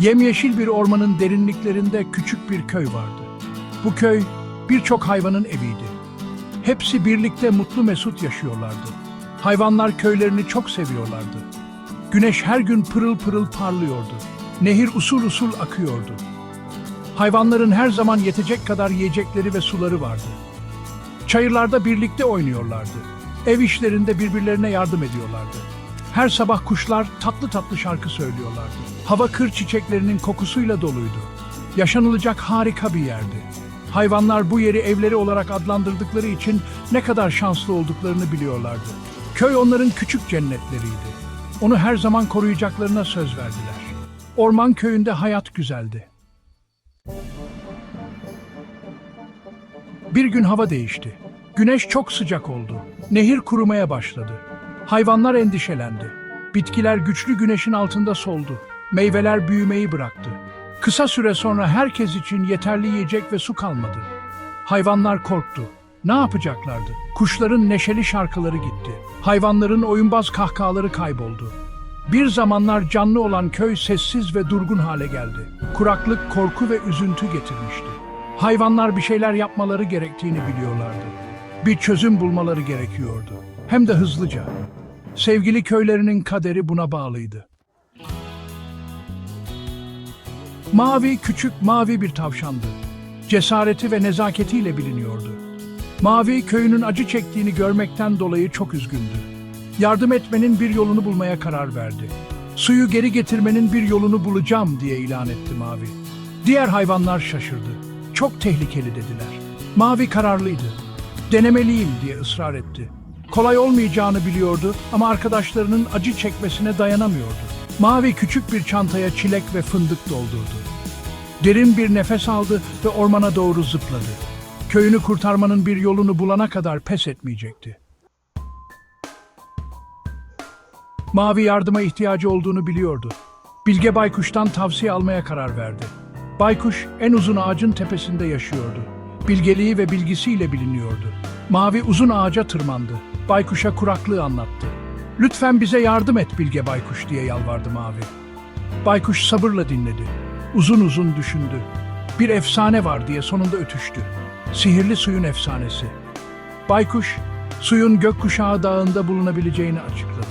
Yemyeşil bir ormanın derinliklerinde küçük bir köy vardı. Bu köy birçok hayvanın eviydi. Hepsi birlikte mutlu mesut yaşıyorlardı. Hayvanlar köylerini çok seviyorlardı. Güneş her gün pırıl pırıl parlıyordu. Nehir usul usul akıyordu. Hayvanların her zaman yetecek kadar yiyecekleri ve suları vardı. Çayırlarda birlikte oynuyorlardı. Ev işlerinde birbirlerine yardım ediyorlardı. Her sabah kuşlar tatlı tatlı şarkı söylüyorlardı. Hava kır çiçeklerinin kokusuyla doluydu. Yaşanılacak harika bir yerdi. Hayvanlar bu yeri evleri olarak adlandırdıkları için ne kadar şanslı olduklarını biliyorlardı. Köy onların küçük cennetleriydi. Onu her zaman koruyacaklarına söz verdiler. Orman köyünde hayat güzeldi. Bir gün hava değişti. Güneş çok sıcak oldu. Nehir kurumaya başladı. Hayvanlar endişelendi. Bitkiler güçlü güneşin altında soldu. Meyveler büyümeyi bıraktı. Kısa süre sonra herkes için yeterli yiyecek ve su kalmadı. Hayvanlar korktu. Ne yapacaklardı? Kuşların neşeli şarkıları gitti. Hayvanların oyunbaz kahkahaları kayboldu. Bir zamanlar canlı olan köy sessiz ve durgun hale geldi. Kuraklık, korku ve üzüntü getirmişti. Hayvanlar bir şeyler yapmaları gerektiğini biliyorlardı. Bir çözüm bulmaları gerekiyordu. Hem de hızlıca. Sevgili köylerinin kaderi buna bağlıydı. Mavi küçük mavi bir tavşandı. Cesareti ve nezaketiyle biliniyordu. Mavi köyünün acı çektiğini görmekten dolayı çok üzgündü. Yardım etmenin bir yolunu bulmaya karar verdi. Suyu geri getirmenin bir yolunu bulacağım diye ilan etti Mavi. Diğer hayvanlar şaşırdı. Çok tehlikeli dediler. Mavi kararlıydı. Denemeliyim diye ısrar etti. Kolay olmayacağını biliyordu ama arkadaşlarının acı çekmesine dayanamıyordu. Mavi küçük bir çantaya çilek ve fındık doldurdu. Derin bir nefes aldı ve ormana doğru zıpladı. Köyünü kurtarmanın bir yolunu bulana kadar pes etmeyecekti. Mavi yardıma ihtiyacı olduğunu biliyordu. Bilge Baykuş'tan tavsiye almaya karar verdi. Baykuş en uzun ağacın tepesinde yaşıyordu. Bilgeliği ve bilgisiyle biliniyordu. Mavi uzun ağaca tırmandı. Baykuş'a kuraklığı anlattı. Lütfen bize yardım et Bilge Baykuş diye yalvardı Mavi. Baykuş sabırla dinledi. Uzun uzun düşündü. Bir efsane var diye sonunda ötüştü. Sihirli suyun efsanesi. Baykuş, suyun gökkuşağı dağında bulunabileceğini açıkladı.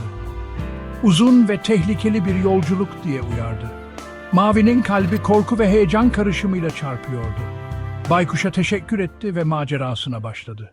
Uzun ve tehlikeli bir yolculuk diye uyardı. Mavi'nin kalbi korku ve heyecan karışımıyla çarpıyordu. Baykuş'a teşekkür etti ve macerasına başladı.